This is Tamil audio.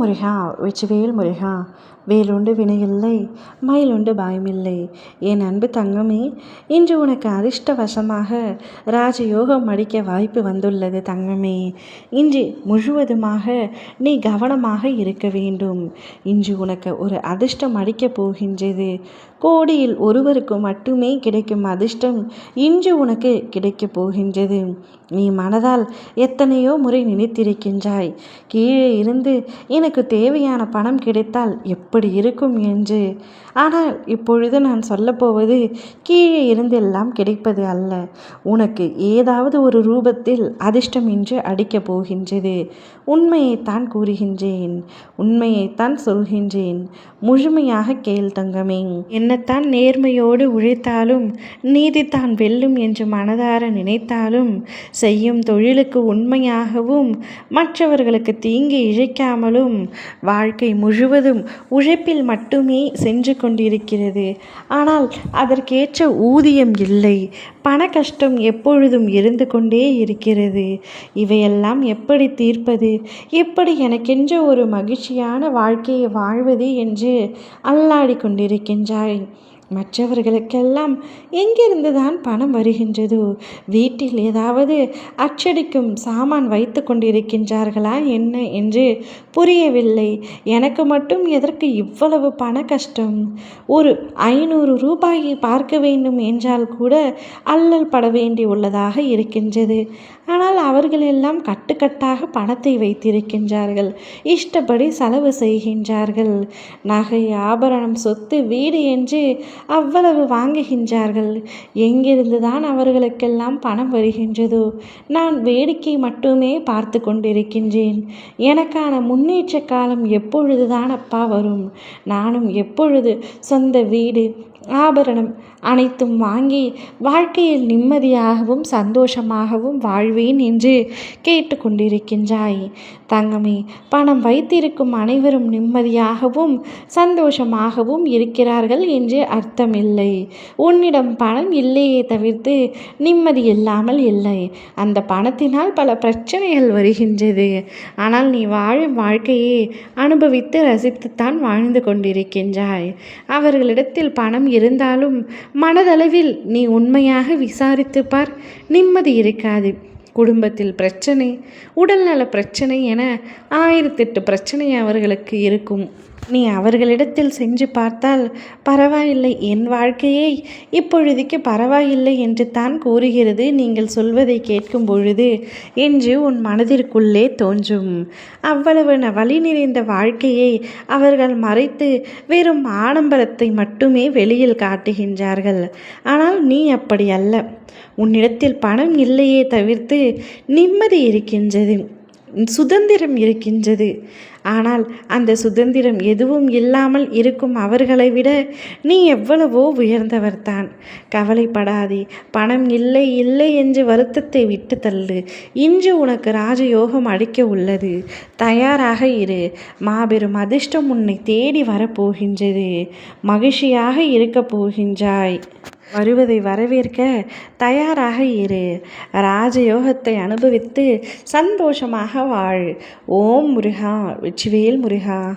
முருகா வெற்றிவேல் முருகா வேலுண்டு வினையில்லை மயிலுண்டு பயமில்லை. என் அன்பு தங்கமே இன்று உனக்கு அதிர்ஷ்டவசமாக ராஜயோகம் அடிக்க வாய்ப்பு வந்துள்ளது தங்கமே. இன்று முழுவதுமாக நீ கவனமாக இருக்க வேண்டும். இன்று உனக்கு ஒரு அதிர்ஷ்டம் அடிக்கப் போகின்றது. கோடியில் ஒருவருக்கு மட்டுமே கிடைக்கும் அதிர்ஷ்டம் இன்று உனக்கு கிடைக்கப் போகின்றது. நீ மனதால் எத்தனையோ முறை நினைத்திருக்கின்றாய். கீழே இருந்து எனக்கு தேவையான பணம் கிடைத்தால் எப்படி இருக்கும் என்று. ஆனால் இப்பொழுது நான் சொல்லப்போவது கீழே இருந்தெல்லாம் கிடைப்பது அல்ல. உனக்கு ஏதாவது ஒரு ரூபத்தில் அதிர்ஷ்டம் இன்று அடிக்கப் போகின்றது. உண்மையைத்தான் கூறுகின்றேன். உண்மையைத்தான் சொல்கின்றேன். முழுமையாக கேள் தங்கமே. என்னத்தான் நேர்மையோடு உழைத்தாலும் நீதி தான் வெல்லும் என்று மனதார நினைத்தாலும் செய்யும் தொழிலுக்கு உண்மையாகவும் மற்றவர்களுக்கு தீங்கு இழைக்காமலும் வாழ்க்கை முழுவதும் உழைப்பில் மட்டுமே சென்று கொண்டிருக்கிறது. ஆனால் அதற்கேற்ற ஊதியம் இல்லை. பண கஷ்டம் எப்பொழுதும் இருந்து கொண்டே இருக்கிறது. இவையெல்லாம் எப்படி தீர்ப்பது? எப்படி எனக்கென்ற ஒரு மகிழ்ச்சியான வாழ்க்கையை வாழ்வது என்று அல்லாடி கொண்டிருக்கின்றாய். மற்றவர்களுக்கெல்லாம் எங்கிருந்து தான் பணம் வருகின்றதோ? வீட்டில் ஏதாவது அச்சடிக்கும் சாமான் வைத்து கொண்டிருக்கின்றார்களா என்ன என்று புரியவில்லை. எனக்கு மட்டும் எதற்கு இவ்வளவு பண கஷ்டம்? ஒரு ஐநூறு ரூபாயை பார்க்க வேண்டும் என்றால் கூட அல்லல் பட வேண்டி உள்ளதாக இருக்கின்றது. ஆனால் அவர்கள் எல்லாம் கட்டுக்கட்டாக பணத்தை வைத்திருக்கின்றார்கள். இஷ்டப்படி செலவு செய்கின்றார்கள். நகை ஆபரணம் சொத்து வீடு என்று அவ்வளவு வாங்குகின்றார்கள். எங்கிருந்துதான் அவர்களுக்கெல்லாம் பணம் வருகின்றதோ? நான் வேடிக்கை மட்டுமே பார்த்து கொண்டிருக்கின்றேன். எனக்கான முன்னேற்ற காலம் எப்பொழுதுதான் அப்பா வரும்? நானும் எப்பொழுது சொந்த வீடு ஆபரணம் அனைத்தும் வாங்கி வாழ்க்கையில் நிம்மதியாகவும் சந்தோஷமாகவும் வாழ்வேன் என்று கேட்டுக்கொண்டிருக்கின்றாய். தங்கமே பணம் வைத்திருக்கும் அனைவரும் நிம்மதியாகவும் சந்தோஷமாகவும் இருக்கிறார்கள் என்று அர்த்தமில்லை. உன்னிடம் பணம் இல்லையே தவிர்த்து நிம்மதி இல்லாமல் இல்லை. அந்த பணத்தினால் பல பிரச்சனைகள் வருகின்றது. ஆனால் நீ வாழும் வாழ்க்கையை அனுபவித்து ரசித்துத்தான் வாழ்ந்து கொண்டிருக்கின்றாய். அவர்களிடத்தில் பணம் இருந்தாலும் மனதளவில் நீ உண்மையாக விசாரித்து பார். நிம்மதி இருக்காது. குடும்பத்தில் பிரச்சனை உடல்நல பிரச்சனை என ஆயிரத்தெட்டு பிரச்சனை அவர்களுக்கு இருக்கும். நீ அவர்களிடத்தில் சென்று பார்த்தால் பரவாயில்லை என் வாழ்க்கையை இப்பொழுதைக்கு பரவாயில்லை என்று தான் கூறுகிறது. நீங்கள் சொல்வதை கேட்கும் பொழுது என்று உன் மனதிற்குள்ளே தோன்றும். அவ்வளவு வழி நிறைந்த வாழ்க்கையை அவர்கள் மறைத்து வெறும் ஆடம்பரத்தை மட்டுமே வெளியில் காட்டுகின்றார்கள். ஆனால் நீ அப்படி அல்ல. உன்னிடத்தில் பணம் இல்லையே தவிர்த்து நிம்மதி இருக்கின்றது. சுதந்திரம் இருக்கின்றது. ஆனால் அந்த சுதந்திரம் எதுவும் இல்லாமல் இருக்கும் அவர்களை விட நீ எவ்வளவோ உயர்ந்தவர்தான். கவலைப்படாதே பணம் இல்லை இல்லை என்று வருத்தத்தை விட்டு தள்ளு. இன்று உனக்கு ராஜயோகம் அடிக்க உள்ளது. தயாராக இரு. மாபெரும் அதிர்ஷ்டம் உன்னை தேடி வரப்போகின்றது. மகிழ்ச்சியாக இருக்கப் போகின்றாய். வருவதை வரவேற்க தயாராக இரு. ராஜயோகத்தை அனுபவித்து சந்தோஷமாக வாழ். ஓம் முருகா வெற்றிவேல் முருகா.